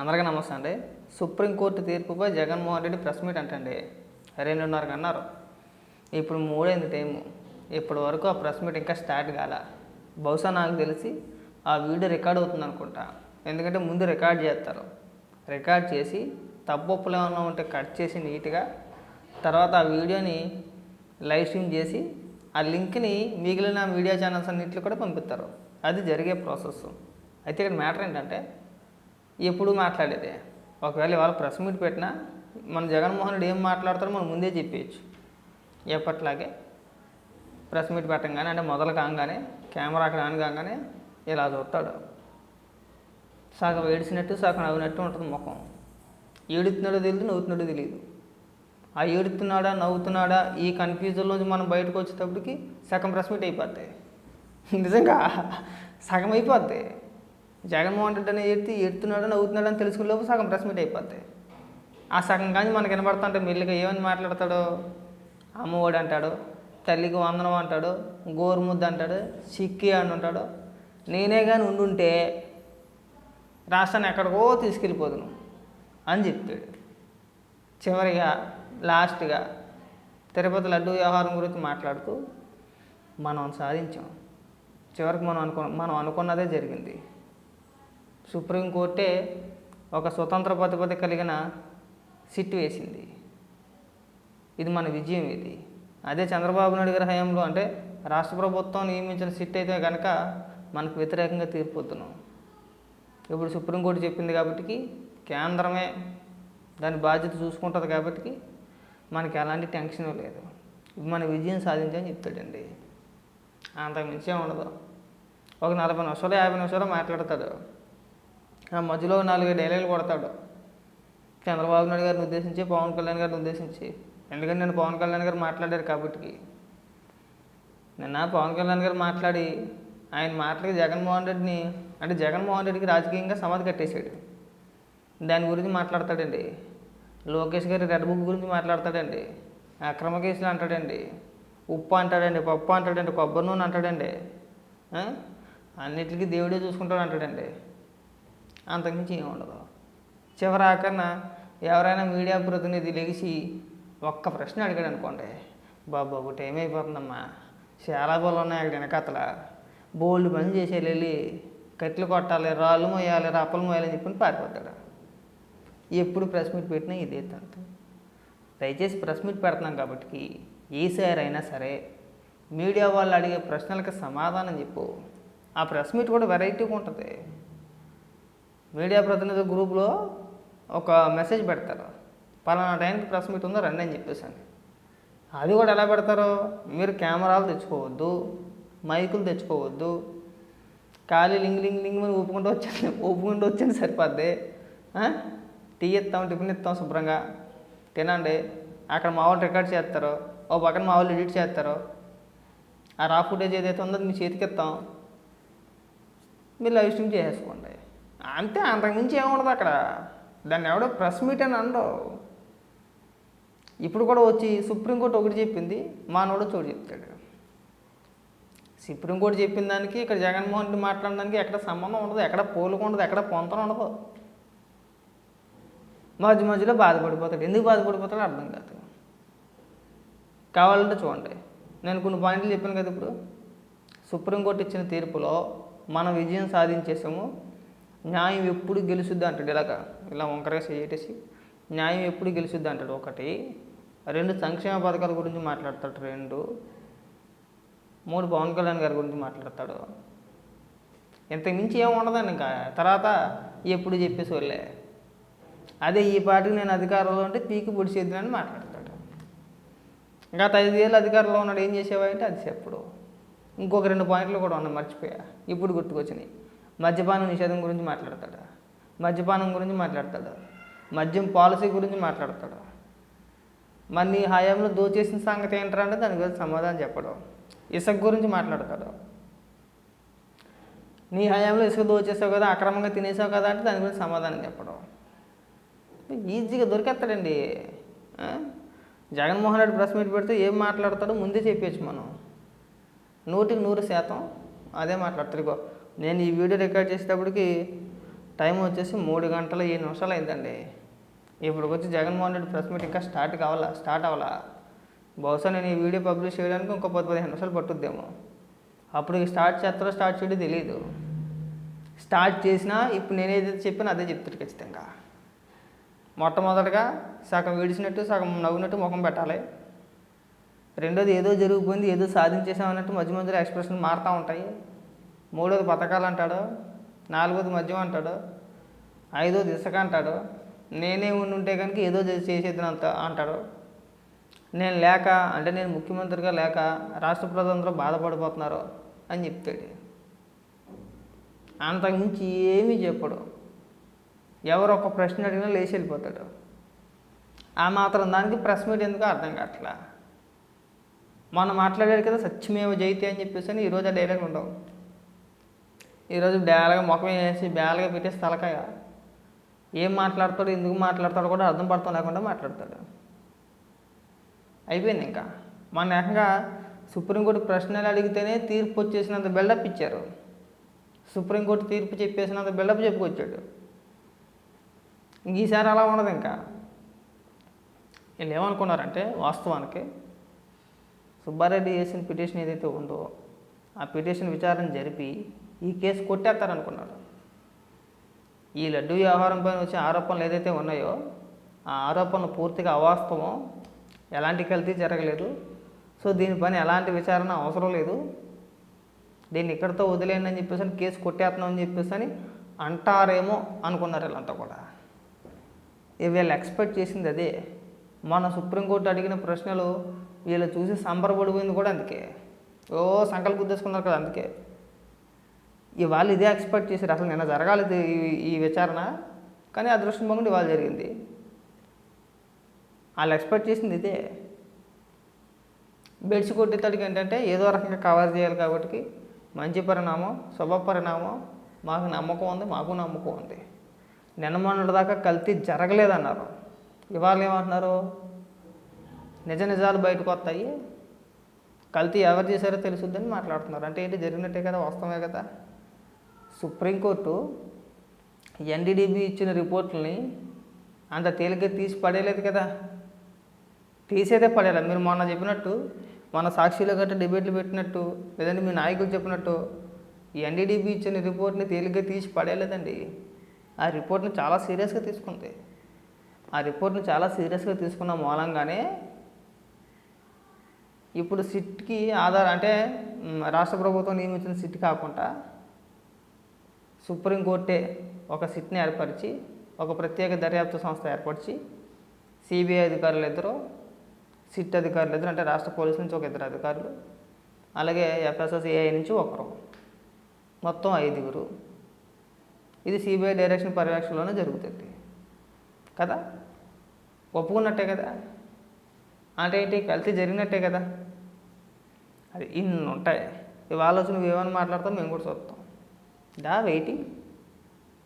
అందరికీ నమస్తే అండి. సుప్రీంకోర్టు తీర్పుపై జగన్మోహన్ రెడ్డి ప్రెస్ మీట్ అంటండి. రెండున్నరకు అన్నారు. ఇప్పుడు మూడైంది టైము? ఇప్పటి వరకు ఆ ప్రెస్ మీట్ ఇంకా స్టార్ట్ కాల. బహుశా నాకు తెలిసి ఆ వీడియో రికార్డ్ అవుతుంది అనుకుంటా. ఎందుకంటే ముందు రికార్డ్ చేస్తారు. రికార్డ్ చేసి తప్పొప్పులు ఏమైనా ఉంటే కట్ చేసి నీట్గా తర్వాత ఆ వీడియోని లైవ్ స్ట్రీమ్ చేసి ఆ లింక్ని మిగిలిన మీడియా ఛానల్స్ అన్నింటిలో కూడా పంపిస్తారు. అది జరిగే ప్రాసెస్ అయితే ఇక్కడ మ్యాటర్ ఏంటంటే ఎప్పుడు మాట్లాడేది. ఒకవేళ ఇవాళ ప్రెస్ మీట్ పెట్టినా మన జగన్మోహన్ రెడ్డి ఏం మాట్లాడతారో మనం ముందే చెప్పేయచ్చు. ఎప్పట్లాగే ప్రెస్ మీట్ పెట్టంగానే అంటే మొదలు కాగానే కెమెరా అక్కడ ఆన్ కాగానే ఇలా చూస్తాడు. సగం ఏడిచినట్టు సగం నవ్వినట్టు ఉంటుంది ముఖం. ఏడుతున్నాడో తెలియదు నవ్వుతున్నాడో తెలియదు ఆ ఏడుతున్నాడా నవ్వుతున్నాడా ఈ కన్ఫ్యూజన్లోంచి మనం బయటకు వచ్చేటప్పటికి సగం ప్రెస్ మీట్ అయిపోద్ది. నిజంగా సగం అయిపోద్ది. జగన్మోహన్ రెడ్డి అని ఏడితే ఏడుతున్నాడు నవ్వుతున్నాడు అని తెలుసుకునే లోపు సగం ప్రెస్ మీట్ అయిపోతాయి ఆ సగం కానీ మనకి వినబడుతుంటే మెల్లిగా ఏమని మాట్లాడతాడు? అమ్మఒడి అంటాడు తల్లికి వందనం అంటాడు గోరుముద్ద అంటాడు సిక్కి అని అంటాడు నేనే కానీ ఉండుంటే రాష్ట్రాన్ని ఎక్కడికో తీసుకెళ్ళిపోదును అని చెప్పాడు. చివరిగా లాస్ట్గా తిరుపతి లడ్డు వ్యవహారం గురించి మాట్లాడుతూ మనం సాధించాం. చివరికి మనం అనుకు మనం అనుకున్నదే జరిగింది. సుప్రీంకోర్టే ఒక స్వతంత్ర ప్రతిపత్తి కలిగిన సిట్ వేసింది. ఇది మన విజయం ఇది. అదే చంద్రబాబు నాయుడు గారి హయాంలో అంటే రాష్ట్ర ప్రభుత్వం నియమించిన సిట్ అయితే కనుక మనకు వ్యతిరేకంగా తీర్పొద్దును ఇప్పుడు సుప్రీంకోర్టు చెప్పింది కాబట్టి కేంద్రమే దాని బాధ్యత చూసుకుంటుంది కాబట్టి మనకి ఎలాంటి టెన్షన్ లేదు. ఇది మన విజయం సాధించని చెప్తాడండి. అంతకు మించే ఉండదు. ఒక నలభై నిమిషాలు యాభై నిమిషాలు మాట్లాడతాడు. మధ్యలో నాలుగు డైలాగులు కొడతాడు. చంద్రబాబు నాయుడు గారిని ఉద్దేశించి పవన్ కళ్యాణ్ గారిని ఉద్దేశించి. ఎందుకంటే నేను పవన్ కళ్యాణ్ గారు మాట్లాడారు కాబట్టి నిన్న పవన్ కళ్యాణ్ గారు మాట్లాడి ఆయన మాటలకి జగన్మోహన్ రెడ్డిని అంటే జగన్మోహన్ రెడ్డికి రాజకీయంగా సమాధి కట్టేశాడు. దాని గురించి మాట్లాడతాడండి. లోకేష్ గారి రెడ్ బుక్ గురించి మాట్లాడతాడండి. అక్రమ కేసులు అంటాడండి. ఉప్పు అంటాడండి పప్పు అంటాడండి కొబ్బరి నూనె అంటాడండి. అన్నిటికీ దేవుడే చూసుకుంటాడు అంటాడండి. అంతకుమించి ఏమి ఉండదు. చివరి ఎవరైనా మీడియా ప్రతినిధి లెగిసి ఒక్క ప్రశ్న అడిగాడు అనుకోండి బాబు బాబు టైం అయిపోతుందమ్మా చాలా బోళ్ళు ఉన్నాయి అక్కడ వెనకాతల. బోల్డ్ పని చేసేయాలి వెళ్ళి కట్లు కొట్టాలి రాళ్ళు మోయాలి రప్పలు మోయాలి అని చెప్పి పారిపోతాడు. ఎప్పుడు ప్రెస్ మీట్ పెట్టినా ఇదే తంతు. దయచేసి ప్రెస్ మీట్ పెడుతున్నాం కాబట్టి ఏ సార్ అయినా సరే మీడియా వాళ్ళు అడిగే ప్రశ్నలకు సమాధానం చెప్పు. ఆ ప్రెస్ మీట్ కూడా వెరైటీగా ఉంటుంది. మీడియా ప్రతినిధి గ్రూప్లో ఒక మెసేజ్ పెడతారు. పలానా టైంకి ప్రెస్ మీట్ ఉందో రండి అని చెప్పేసి అని అది కూడా ఎలా పెడతారో? మీరు కెమెరాలు తెచ్చుకోవద్దు మైకులు తెచ్చుకోవద్దు ఖాళీ లింగ్ లింగ్ లింగ్ అని ఊపుకుంటూ వచ్చాను ఊపుకుంటూ వచ్చాను సరిపోద్ది. టీ ఇస్తాం టిఫిన్ ఇస్తాం శుభ్రంగా. తినండి. అక్కడ మా వాళ్ళు రికార్డ్ చేస్తారు. ఓ పక్కన మా వాళ్ళు ఎడిట్ చేస్తారు. ఆ రా ఫుటేజ్ ఏదైతే ఉందో మీ చేతికి ఇస్తాం. మీరు లైవ్ స్ట్రీమ్ చేసేసుకోండి. అంతే అంతకుమించి ఏముండదు అక్కడ. దాన్ని ఎవడో ప్రెస్ మీట్ అని అండవు ఇప్పుడు కూడా వచ్చి సుప్రీంకోర్టు ఒకటి చెప్పింది మానవుడు చోటు చెప్తాడు. సుప్రీంకోర్టు చెప్పిన దానికి ఇక్కడ జగన్మోహన్ రెడ్డి మాట్లాడడానికి ఎక్కడ సంబంధం ఉండదు ఎక్కడ పోలిక ఉండదు ఎక్కడ పొంతన ఉండదు. మధ్య మధ్యలో బాధపడిపోతాడు. ఎందుకు బాధపడిపోతాడో అర్థం కాదు. కావాలంటే చూడండి. నేను కొన్ని పాయింట్లు చెప్పాను కదా ఇప్పుడు. సుప్రీంకోర్టు ఇచ్చిన తీర్పులో మనం విజయం సాధించేసాము న్యాయం ఎప్పుడు గెలుచుద్ది అంటాడు. ఇలాగా ఇలా వంకరగా చేయటేసి న్యాయం ఎప్పుడు గెలుచుద్ది అంటాడు. ఒకటి రెండు సంక్షేమ పథకాల గురించి మాట్లాడతాడు. రెండు మూడు పవన్ కళ్యాణ్ గారి గురించి మాట్లాడతాడు. ఇంతకుమించి ఏమి ఉండదండి ఇంకా. తర్వాత ఎప్పుడు చెప్పేసి వాళ్ళే. అదే ఈ పాటికి నేను అధికారంలో ఉంటే పీకి పొడిచేద్దని మాట్లాడతాడు. గత ఐదేళ్ళు అధికారంలో ఉన్నాడు. ఏం చేసేవా అంటే అది చెప్పుడు. ఇంకొక రెండు పాయింట్లు కూడా ఉన్నాయి మర్చిపోయా. ఇప్పుడు గుర్తుకొచ్చినాయి. మద్యపానం నిషేధం గురించి మాట్లాడతాడు? మద్యపానం గురించి మాట్లాడతాడు? మద్యం పాలసీ గురించి మాట్లాడతాడు? మరి నీ హయాంలో దోచేసిన సంగతి ఏంటంటే అంటే దాని గురించి సమాధానం చెప్పడం. ఇసుక గురించి మాట్లాడతాడు. నీ హయాంలో ఇసుక దోచేసావు కదా అక్రమంగా తినేసావు కదా అంటే దాని గురించి సమాధానం చెప్పడం. ఈజీగా దొరికేస్తాడండి. జగన్మోహన్ రెడ్డి ప్రెస్ మీట్ పెడితే ఏం మాట్లాడతాడో ముందే చెప్పేయచ్చు మనం. నూటికి నూరు శాతం అదే మాట్లాడతాడు. ఇగో నేను ఈ వీడియో రికార్డ్ చేసేటప్పటికి టైం వచ్చేసి మూడు గంటల ఏడు నిమిషాలు అయిందండి. ఇప్పుడు వచ్చి జగన్మోహన్ రెడ్డి ప్రెస్ మీట్ ఇంకా స్టార్ట్ కావాలా? స్టార్ట్ అవ్వాలా? బహుశా నేను ఈ వీడియో పబ్లిష్ చేయడానికి ఇంకో పది పదిహేను నిమిషాలు పట్టుద్దేమో. అప్పుడు స్టార్ట్ చేస్తారో స్టార్ట్ చేయడం తెలియదు స్టార్ట్ చేసినా ఇప్పుడు నేను ఏదైతే చెప్పానో అదే చెప్తాడు ఖచ్చితంగా. మొట్టమొదటగా సగం విడిచినట్టు సగం నవ్వునట్టు ముఖం పెట్టాలి. రెండోది ఏదో జరిగిపోయింది ఏదో సాధించేసామన్నట్టు మధ్య మధ్యలో ఎక్స్ప్రెషన్ మారుతూ ఉంటాయి. మూడోది పథకాలు అంటాడు నాలుగోది మద్యం అంటాడు ఐదోది ఇసుక అంటాడు నేనే ఉంటే కనుక ఏదో చేసేది అంత అంటాడు. నేను లేక అంటే నేను ముఖ్యమంత్రిగా లేక రాష్ట్ర ప్రజలందరూ బాధపడిపోతున్నారు అని చెప్తాడు. అంతకుమించి ఏమీ చెప్పడు. ఎవరు ఒక ప్రశ్న అడిగినా లేచి వెళ్ళిపోతాడు. ఆ మాత్రం దానికి ప్రెస్ మీట్ ఎందుకో అర్థం కావట్లా? మొన్న మాట్లాడాడు కదా సత్యమేవ జైతే అని చెప్పేసి ఈరోజు ఆ డైలాగ్ ఉండవు. ఈరోజు బేలగా ముఖం వేసి బేలగా పెట్టేసి తలకాయ. ఏం మాట్లాడతాడు ఎందుకు మాట్లాడతాడో కూడా అర్థం పడతాం లేకుండా మాట్లాడతాడు. అయిపోయింది ఇంకా. మన ఏకంగా సుప్రీంకోర్టు ప్రశ్నలు అడిగితేనే తీర్పు వచ్చేసినంత బిల్డప్ ఇచ్చారు. సుప్రీంకోర్టు తీర్పు చెప్పేసినంత బిల్డప్ చెప్పుకొచ్చాడు. ఇంక ఈసారి అలా ఉండదు ఇంకా. వీళ్ళు ఏమనుకున్నారంటే వాస్తవానికి సుబ్బారెడ్డి చేసిన పిటిషన్ ఏదైతే ఉందో ఆ పిటిషన్ విచారణ జరిపి ఈ కేసు కొట్టేస్తారనుకున్నాడు ఈ లడ్డు వ్యవహారం పైన వచ్చే ఆరోపణలు ఏదైతే ఉన్నాయో ఆ ఆరోపణలు పూర్తిగా అవాస్తవం ఎలాంటి కల్తీ జరగలేదు. సో దీనిపైన ఎలాంటి విచారణ అవసరం లేదు. దీన్ని ఇక్కడితో వదిలేయండి అని చెప్పేసి అని కేసు కొట్టేస్తున్నాం అని చెప్పేసి అని అంటారేమో అనుకున్నారు వీళ్ళంతా కూడా. ఇవి వీళ్ళు ఎక్స్పెక్ట్ చేసింది అదే. మన సుప్రీంకోర్టు అడిగిన ప్రశ్నలు వీళ్ళు చూసి సంబరపడిపోయింది కూడా అందుకే. ఓ సంకల్ప గుద్దేసుకున్నారు కదా అందుకే. ఇవాళ ఇదే ఎక్స్పెక్ట్ చేశారు. అసలు నిన్న జరగాలి ఈ- ఈ విచారణ. కానీ అదృష్టం బాగుండి ఇవాళ జరిగింది. వాళ్ళు ఎక్స్పెక్ట్ చేసింది ఇదే. బెడ్స్ కొట్టేతాడికి ఏంటంటే ఏదో రకంగా కవర్ చేయాలి కాబట్టి మంచి పరిణామం శుభ పరిణామం మాకు నమ్మకం ఉంది మాకు నమ్మకం ఉంది. నిన్న మొన్నటి దాకా కల్తీ జరగలేదన్నారు. ఇవాళ ఏమంటున్నారు? నిజ నిజాలు బయటకు వస్తాయి. కల్తీ ఎవరు చేశారో తెలుసుద్దని మాట్లాడుతున్నారు. అంటే ఏంటి? జరిగినట్టే కదా వాస్తవమే కదా? సుప్రీంకోర్టు ఎన్డీడీబీ ఇచ్చిన రిపోర్ట్లని అంత తేలిక తీసి పడేయలేదు కదా? తీసేదే పడేలా. మీరు మొన్న చెప్పినట్టు మన సాక్షిలో గట్రా డిబేట్లు పెట్టినట్టు లేదంటే మీ నాయకులు చెప్పినట్టు ఈ ఎన్డీడీబీ ఇచ్చిన రిపోర్ట్ని తేలిగ్గా తీసి పడేయలేదండి. ఆ రిపోర్ట్ని చాలా సీరియస్గా తీసుకుంది. ఆ రిపోర్ట్ని చాలా సీరియస్గా తీసుకున్న మూలంగానే ఇప్పుడు సిట్కి ఆధార్ అంటే రాష్ట్ర ప్రభుత్వం నియమించిన సిట్ కాకుండా సుప్రీంకోర్టే ఒక సిట్ని ఏర్పరిచి ఒక ప్రత్యేక దర్యాప్తు సంస్థ ఏర్పరిచి సిబిఐ అధికారులు ఇద్దరు సిట్ అధికారులు ఇద్దరు అంటే రాష్ట్ర పోలీసు నుంచి ఒక ఇద్దరు అధికారులు అలాగే ఎఫ్ఎస్ఎస్ఏఐ నుంచి ఒకరు. మొత్తం ఐదుగురు. ఇది సిబిఐ డైరెక్షన్ పర్యవేక్షణలోనే జరుగుతుంది. కదా? ఒప్పుకున్నట్టే కదా? అంటే ఏంటి? కలిసి జరిగినట్టే కదా? అది ఇన్ని ఉంటాయి. ఇవాళ వచ్చి నువ్వు ఏమైనా మాట్లాడతావు మేము కూడా చూస్తాం. దా వెయిటింగ్